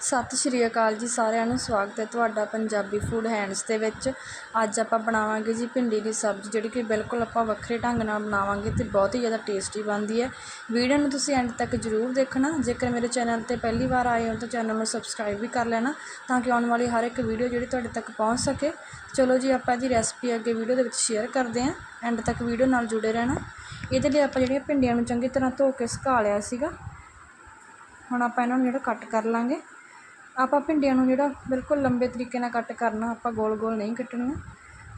ਸਤਿ ਸ਼੍ਰੀ ਅਕਾਲ ਜੀ ਸਾਰਿਆਂ ਨੂੰ, ਸਵਾਗਤ ਹੈ ਤੁਹਾਡਾ ਪੰਜਾਬੀ ਫੂਡ ਹੈਂਡਸ ਦੇ ਵਿੱਚ। ਅੱਜ ਆਪਾਂ ਬਣਾਵਾਂਗੇ ਜੀ ਭਿੰਡੀ ਦੀ ਸਬਜ਼ੀ, ਜਿਹੜੀ ਕਿ ਬਿਲਕੁਲ ਆਪਾਂ ਵੱਖਰੇ ਢੰਗ ਨਾਲ ਬਣਾਵਾਂਗੇ ਤੇ ਬਹੁਤ ਹੀ ਜ਼ਿਆਦਾ ਟੇਸਟੀ ਬਣਦੀ ਹੈ। ਵੀਡੀਓ ਨੂੰ ਤੁਸੀਂ ਐਂਡ ਤੱਕ ਜ਼ਰੂਰ ਦੇਖਣਾ। ਜੇਕਰ ਮੇਰੇ ਚੈਨਲ ਤੇ ਪਹਿਲੀ ਵਾਰ ਆਏ ਹੋ ਤਾਂ ਚੈਨਲ ਨੂੰ ਸਬਸਕ੍ਰਾਈਬ ਵੀ ਕਰ ਲੈਣਾ ਤਾਂ ਕਿ ਆਉਣ ਵਾਲੀ ਹਰ ਇੱਕ ਵੀਡੀਓ ਜਿਹੜੀ ਤੁਹਾਡੇ ਤੱਕ ਪਹੁੰਚ ਸਕੇ। ਚਲੋ ਜੀ ਆਪਾਂ ਇਹਦੀ ਰੈਸਪੀ ਅੱਗੇ ਵੀਡੀਓ ਦੇ ਵਿੱਚ ਸ਼ੇਅਰ ਕਰਦੇ ਹਾਂ। ਐਂਡ ਤੱਕ ਵੀਡੀਓ ਨਾਲ ਜੁੜੇ ਰਹਿਣਾ। ਇਹਦੇ ਲਈ ਆਪਾਂ ਜਿਹੜੀਆਂ ਭਿੰਡੀਆਂ ਨੂੰ ਚੰਗੀ ਤਰ੍ਹਾਂ ਧੋ ਕੇ ਸੁਕਾ ਲਿਆ ਸੀਗਾ। ਹੁਣ ਆਪਾਂ ਇਹਨਾਂ ਨੂੰ ਜਿਹੜਾ ਕੱਟ ਕਰ ਲਾਂਗੇ। ਆਪਾਂ ਭਿੰਡੀਆਂ ਨੂੰ ਜਿਹੜਾ ਬਿਲਕੁਲ ਲੰਬੇ ਤਰੀਕੇ ਨਾਲ ਕੱਟ ਕਰਨਾ, ਆਪਾਂ ਗੋਲ ਗੋਲ ਨਹੀਂ ਕੱਟਣੀਆਂ।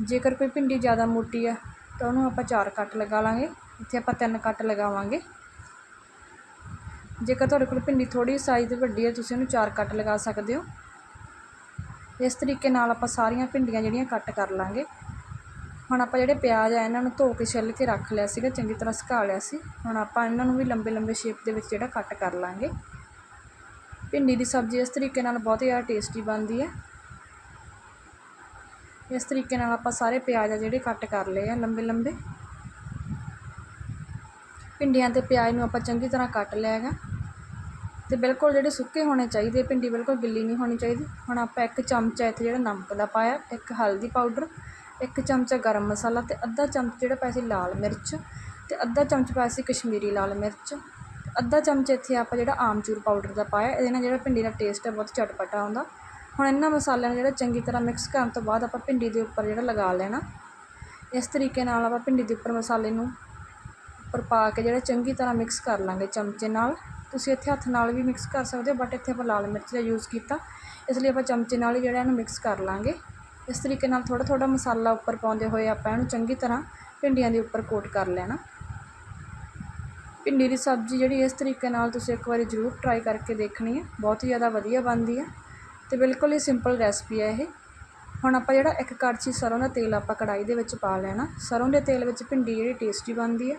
ਜੇਕਰ ਕੋਈ ਭਿੰਡੀ ਜ਼ਿਆਦਾ ਮੋਟੀ ਆ, ਤਾਂ ਉਹਨੂੰ ਆਪਾਂ ਚਾਰ ਕੱਟ ਲਗਾ ਲਾਂਗੇ। ਇੱਥੇ ਆਪਾਂ ਤਿੰਨ ਕੱਟ ਲਗਾਵਾਂਗੇ। ਜੇਕਰ ਤੁਹਾਡੇ ਕੋਲ ਭਿੰਡੀ ਥੋੜੀ ਸਾਈਜ਼ ਦੀ ਵੱਡੀ ਹੈ ਤੁਸੀਂ ਉਹਨੂੰ ਚਾਰ ਕੱਟ ਲਗਾ ਸਕਦੇ ਹੋ। ਇਸ ਤਰੀਕੇ ਨਾਲ ਆਪਾਂ ਸਾਰੀਆਂ ਭਿੰਡੀਆਂ ਜਿਹੜੀਆਂ ਕੱਟ ਕਰ ਲਾਂਗੇ। ਹੁਣ ਆਪਾਂ ਜਿਹੜੇ ਪਿਆਜ਼ ਆ, ਇਹਨਾਂ ਨੂੰ ਧੋ ਕੇ ਛਿੱਲ ਕੇ ਰੱਖ ਲਿਆ ਸੀਗਾ, ਚੰਗੀ ਤਰ੍ਹਾਂ ਸੁਕਾ ਲਿਆ ਸੀ। ਹੁਣ ਆਪਾਂ ਇਹਨਾਂ ਨੂੰ ਵੀ ਲੰਬੇ ਲੰਬੇ ਸ਼ੇਪ ਦੇ ਵਿੱਚ ਜਿਹੜਾ ਕੱਟ ਕਰ ਲਾਂਗੇ। ਭਿੰਡੀ ਦੀ ਸਬਜ਼ੀ ਇਸ ਤਰੀਕੇ ਨਾਲ ਬਹੁਤ ਜ਼ਿਆਦਾ ਟੇਸਟੀ ਬਣਦੀ ਹੈ। ਇਸ ਤਰੀਕੇ ਨਾਲ ਆਪਾਂ ਸਾਰੇ ਪਿਆਜ਼ ਆ ਜਿਹੜੇ ਕੱਟ ਕਰ ਲਏ ਆ ਲੰਬੇ ਲੰਬੇ। ਭਿੰਡੀਆਂ ਤੇ ਪਿਆਜ਼ ਨੂੰ ਆਪਾਂ ਚੰਗੀ ਤਰ੍ਹਾਂ ਕੱਟ ਲਿਆ ਹੈਗਾ। ਤੇ ਬਿਲਕੁਲ ਜਿਹੜੇ ਸੁੱਕੇ ਹੋਣੇ ਚਾਹੀਦੇ, ਭਿੰਡੀ ਬਿਲਕੁਲ ਗਿੱਲੀ ਨਹੀਂ ਹੋਣੀ ਚਾਹੀਦੀ। ਹੁਣ ਆਪਾਂ ਇੱਕ ਚਮਚਾ ਇੱਥੇ ਜਿਹੜਾ ਨਮਕ ਦਾ ਪਾਇਆ, ਇੱਕ ਹਲਦੀ ਪਾਊਡਰ, ਇੱਕ ਚਮਚਾ ਗਰਮ ਮਸਾਲਾ ਤੇ ਅੱਧਾ ਚਮਚ ਜਿਹੜਾ ਪਾਇਆ ਸੀ ਲਾਲ ਮਿਰਚ ਤੇ ਅੱਧਾ ਚਮਚ ਪਾਇਆ ਸੀ ਕਸ਼ਮੀਰੀ ਲਾਲ ਮਿਰਚ। ਅੱਧਾ ਚਮਚ ਇੱਥੇ ਆਪਾਂ ਜਿਹੜਾ ਆਮਚੂਰ ਪਾਊਡਰ ਦਾ ਪਾਇਆ, ਇਹਦੇ ਨਾਲ ਜਿਹੜਾ ਭਿੰਡੀ ਦਾ ਟੇਸਟ ਹੈ, ਬਹੁਤ ਚਟਪਟਾ ਆਉਂਦਾ। ਹੁਣ ਇਹਨਾਂ ਮਸਾਲਿਆਂ ਨੂੰ ਜਿਹੜਾ ਚੰਗੀ ਤਰ੍ਹਾਂ ਮਿਕਸ ਕਰਨ ਤੋਂ ਬਾਅਦ ਆਪਾਂ ਭਿੰਡੀ ਦੇ ਉੱਪਰ ਜਿਹੜਾ ਲਗਾ ਲੈਣਾ। ਇਸ ਤਰੀਕੇ ਨਾਲ ਆਪਾਂ ਭਿੰਡੀ ਦੇ ਉੱਪਰ ਮਸਾਲੇ ਨੂੰ ਉੱਪਰ ਪਾ ਕੇ ਜਿਹੜਾ ਚੰਗੀ ਤਰ੍ਹਾਂ ਮਿਕਸ ਕਰ ਲਾਂਗੇ ਚਮਚੇ ਨਾਲ। ਤੁਸੀਂ ਇੱਥੇ ਹੱਥ ਨਾਲ ਵੀ ਮਿਕਸ ਕਰ ਸਕਦੇ ਹੋ ਬਟ ਇੱਥੇ ਆਪਾਂ ਲਾਲ ਮਿਰਚ ਦਾ ਯੂਜ਼ ਕੀਤਾ। ਇਸ ਲਈ ਆਪਾਂ ਚਮਚੇ ਨਾਲ ਹੀ ਜਿਹੜਾ ਇਹਨੂੰ ਮਿਕਸ ਕਰ ਲਾਂਗੇ। ਇਸ ਤਰੀਕੇ ਨਾਲ ਥੋੜਾ ਥੋੜਾ ਮਸਾਲਾ ਉੱਪਰ ਪਾਉਂਦੇ ਹੋਏ ਆਪਾਂ ਇਹਨੂੰ ਚੰਗੀ ਤਰ੍ਹਾਂ ਭਿੰਡੀਆਂ ਦੇ ਉੱਪਰ ਕੋਟ ਕਰ ਲੈਣਾ। ਭਿੰਡੀ ਦੀ ਸਬਜ਼ੀ ਜਿਹੜੀ ਇਸ ਤਰੀਕੇ ਨਾਲ ਤੁਸੀਂ ਇੱਕ ਵਾਰੀ ਜ਼ਰੂਰ ਟਰਾਈ ਕਰਕੇ ਦੇਖਣੀ ਹੈ। ਬਹੁਤ ਹੀ ਜ਼ਿਆਦਾ ਵਧੀਆ ਬਣਦੀ ਹੈ ਅਤੇ ਬਿਲਕੁਲ ਹੀ ਸਿੰਪਲ ਰੈਸਪੀ ਹੈ ਇਹ। ਹੁਣ ਆਪਾਂ ਜਿਹੜਾ ਇੱਕ ਕੜਛੀ ਸਰੋਂ ਦਾ ਤੇਲ ਆਪਾਂ ਕੜਾਈ ਦੇ ਵਿੱਚ ਪਾ ਲੈਣਾ। ਸਰੋਂ ਦੇ ਤੇਲ ਵਿੱਚ ਭਿੰਡੀ ਜਿਹੜੀ ਟੇਸਟੀ ਬਣਦੀ ਹੈ।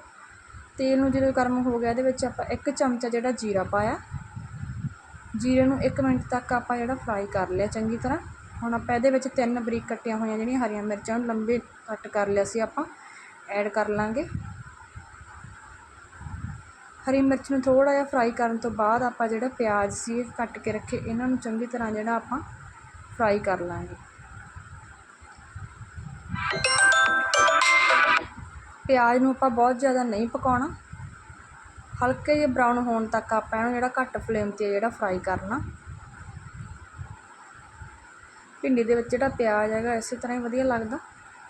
ਤੇਲ ਨੂੰ ਜਦੋਂ ਗਰਮ ਹੋ ਗਿਆ ਇਹਦੇ ਵਿੱਚ ਆਪਾਂ ਇੱਕ ਚਮਚਾ ਜਿਹੜਾ ਜੀਰਾ ਪਾਇਆ। ਜੀਰੇ ਨੂੰ 1 ਮਿੰਟ ਤੱਕ ਆਪਾਂ ਜਿਹੜਾ ਫਰਾਈ ਕਰ ਲਿਆ ਚੰਗੀ ਤਰ੍ਹਾਂ। ਹੁਣ ਆਪਾਂ ਇਹਦੇ ਵਿੱਚ ਤਿੰਨ ਬਰੀਕ ਕੱਟੀਆਂ ਹੋਈਆਂ ਜਿਹੜੀਆਂ ਹਰੀਆਂ ਮਿਰਚਾਂ ਨੂੰ ਲੰਬੇ ਕੱਟ ਕਰ ਲਿਆ ਸੀ ਆਪਾਂ। ਐਡ ਕਰ ਲਾਂਗੇ। ਹਰੀ ਮਿਰਚ ਨੂੰ ਥੋੜ੍ਹਾ ਜਿਹਾ ਫਰਾਈ ਕਰਨ ਤੋਂ ਬਾਅਦ ਆਪਾਂ ਜਿਹੜਾ ਪਿਆਜ਼ ਸੀ ਕੱਟ ਕੇ ਰੱਖੇ, ਇਹਨਾਂ ਨੂੰ ਚੰਗੀ ਤਰ੍ਹਾਂ ਜਿਹੜਾ ਆਪਾਂ ਫਰਾਈ ਕਰ ਲਾਂਗੇ। ਪਿਆਜ਼ ਨੂੰ ਆਪਾਂ ਬਹੁਤ ਜ਼ਿਆਦਾ ਨਹੀਂ ਪਕਾਉਣਾ। ਹਲਕੇ ਜਿਹੇ ਬਰਾਊਨ ਹੋਣ ਤੱਕ ਆਪਾਂ ਇਹਨੂੰ ਜਿਹੜਾ ਘੱਟ ਫਲੇਮ ਤੇ ਜਿਹੜਾ ਫਰਾਈ ਕਰਨਾ। ਭਿੰਡੀ ਦੇ ਵਿੱਚ ਜਿਹੜਾ ਪਿਆਜ਼ ਹੈਗਾ, ਇਸੇ ਤਰ੍ਹਾਂ ਹੀ ਵਧੀਆ ਲੱਗਦਾ।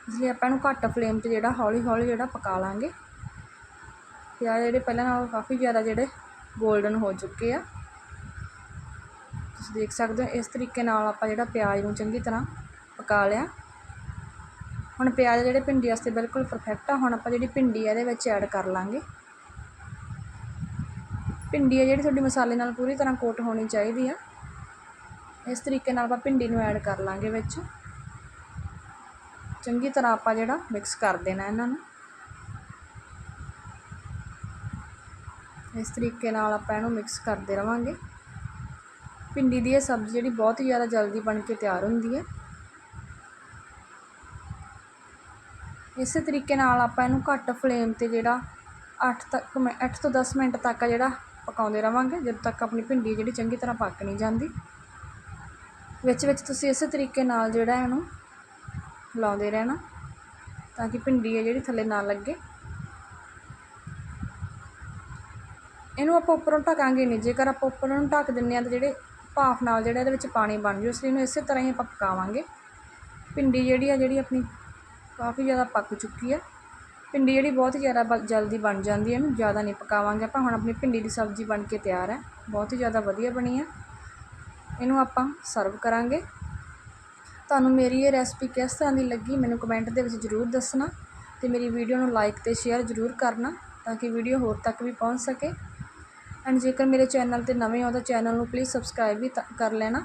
ਇਸ ਲਈ ਆਪਾਂ ਇਹਨੂੰ ਘੱਟ ਫਲੇਮ ਤੇ ਜਿਹੜਾ ਹੌਲੀ ਹੌਲੀ ਜਿਹੜਾ ਪਕਾ ਲਾਂਗੇ। ਪਿਆਜ਼ ਜਿਹੜੇ ਪਹਿਲਾਂ ਨਾਲੋਂ ਕਾਫੀ ਜ਼ਿਆਦਾ ਜਿਹੜੇ ਗੋਲਡਨ ਹੋ ਚੁੱਕੇ ਆ। ਤੁਸੀਂ ਦੇਖ ਸਕਦੇ ਹੋ, ਇਸ ਤਰੀਕੇ ਨਾਲ ਆਪਾਂ ਜਿਹੜਾ ਪਿਆਜ਼ ਨੂੰ ਚੰਗੀ ਤਰ੍ਹਾਂ ਪਕਾ ਲਿਆ। ਹੁਣ ਪਿਆਜ਼ ਜਿਹੜੇ ਭਿੰਡੀ ਵਾਸਤੇ ਬਿਲਕੁਲ ਪਰਫੈਕਟ ਆ, ਹੁਣ ਆਪਾਂ ਜਿਹੜੀ ਭਿੰਡੀ ਆ ਇਹਦੇ ਵਿੱਚ ਐਡ ਕਰ ਲਾਂਗੇ। ਭਿੰਡੀ ਆ ਜਿਹੜੀ ਤੁਹਾਡੀ ਮਸਾਲੇ ਨਾਲ ਪੂਰੀ ਤਰ੍ਹਾਂ ਕੋਟ ਹੋਣੀ ਚਾਹੀਦੀ ਆ। ਇਸ ਤਰੀਕੇ ਨਾਲ ਆਪਾਂ ਭਿੰਡੀ ਨੂੰ ਐਡ ਕਰ ਲਾਂਗੇ ਵਿੱਚ। ਚੰਗੀ ਤਰ੍ਹਾਂ ਆਪਾਂ ਜਿਹੜਾ ਮਿਕਸ ਕਰ ਦੇਣਾ ਇਹਨਾਂ ਨੂੰ। ਇਸ ਤਰੀਕੇ ਨਾਲ ਆਪਾਂ ਇਹਨੂੰ ਮਿਕਸ ਕਰਦੇ ਰਵਾਂਗੇ। ਭਿੰਡੀ ਦੀ ਇਹ ਸਬਜ਼ੀ ਜਿਹੜੀ ਬਹੁਤ ਹੀ ਜ਼ਿਆਦਾ ਜਲਦੀ ਬਣ ਕੇ ਤਿਆਰ ਹੁੰਦੀ ਹੈ। ਇਸੇ ਤਰੀਕੇ ਨਾਲ ਆਪਾਂ ਇਹਨੂੰ ਘੱਟ ਫਲੇਮ ਤੇ ਜਿਹੜਾ 8 ਤੱਕ 8 ਤੋਂ 10 ਮਿੰਟ ਤੱਕ ਜਿਹੜਾ ਪਕਾਉਂਦੇ ਰਵਾਂਗੇ, ਜਦ ਤੱਕ ਆਪਣੀ ਭਿੰਡੀ ਜਿਹੜੀ ਚੰਗੀ ਤਰ੍ਹਾਂ ਪੱਕ ਨਹੀਂ ਜਾਂਦੀ। ਵਿੱਚ ਵਿੱਚ ਤੁਸੀਂ ਇਸੇ ਤਰੀਕੇ ਨਾਲ ਜਿਹੜਾ ਇਹਨੂੰ ਲਾਉਂਦੇ ਰਹਿਣਾ, ਤਾਂ ਕਿ ਭਿੰਡੀ ਹੈ ਜਿਹੜੀ ਥੱਲੇ ਨਾ ਲੱਗੇ। ਇਹਨੂੰ ਆਪਾਂ ਉੱਪਰੋਂ ਢਕਾਂਗੇ ਨਹੀਂ। ਜੇਕਰ ਆਪਾਂ ਉੱਪਰੋਂ ਨੂੰ ਢੱਕ ਦਿੰਦੇ ਹਾਂ ਤਾਂ ਜਿਹੜੇ ਭਾਫ ਨਾਲ ਜਿਹੜਾ ਇਹਦੇ ਵਿੱਚ ਪਾਣੀ ਬਣ ਜੂ, ਇਸ ਲਈ ਇਹਨੂੰ ਇਸੇ ਤਰ੍ਹਾਂ ਹੀ ਆਪਾਂ ਪਕਾਵਾਂਗੇ। ਭਿੰਡੀ ਜਿਹੜੀ ਆ, ਜਿਹੜੀ ਆਪਣੀ ਕਾਫੀ ਜ਼ਿਆਦਾ ਪੱਕ ਚੁੱਕੀ ਹੈ ਭਿੰਡੀ ਜਿਹੜੀ ਬਹੁਤ ਜ਼ਿਆਦਾ ਜਲਦੀ ਬਣ ਜਾਂਦੀ ਹੈ ਇਹਨੂੰ ਜ਼ਿਆਦਾ ਨਹੀਂ ਪਕਾਵਾਂਗੇ। ਆਪਾਂ ਹੁਣ ਆਪਣੀ ਭਿੰਡੀ ਦੀ ਸਬਜ਼ੀ ਬਣ ਕੇ ਤਿਆਰ ਹੈ ਬਹੁਤ ਹੀ ਜ਼ਿਆਦਾ ਵਧੀਆ ਬਣੀ ਹੈ ਇਹਨੂੰ ਆਪਾਂ ਸਰਵ ਕਰਾਂਗੇ। ਤੁਹਾਨੂੰ ਮੇਰੀ ਇਹ ਰੈਸਪੀ ਕਿਸ ਤਰ੍ਹਾਂ ਦੀ ਲੱਗੀ ਮੈਨੂੰ ਕਮੈਂਟ ਦੇ ਵਿੱਚ ਜ਼ਰੂਰ ਦੱਸਣਾ ਤੇ ਮੇਰੀ ਵੀਡੀਓ ਨੂੰ ਲਾਈਕ ਤੇ ਸ਼ੇਅਰ ਜ਼ਰੂਰ ਕਰਨਾ ਤਾਂ ਕਿ ਵੀਡੀਓ ਹੋਰ ਤੱਕ ਵੀ ਪਹੁੰਚ ਸਕੇ। ਐਂਡ ਜੇਕਰ ਮੇਰੇ ਚੈਨਲ ਤੇ ਨਵੇਂ ਹੋ ਤਾਂ ਚੈਨਲ ਨੂੰ ਪਲੀਜ਼ ਸਬਸਕ੍ਰਾਈਬ ਵੀ ਕਰ ਲੈਣਾ।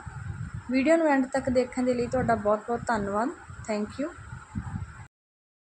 ਵੀਡੀਓ ਨੂੰ ਐਂਡ ਤੱਕ ਦੇਖਣ ਦੇ ਲਈ ਤੁਹਾਡਾ ਬਹੁਤ ਬਹੁਤ ਧੰਨਵਾਦ। Thank you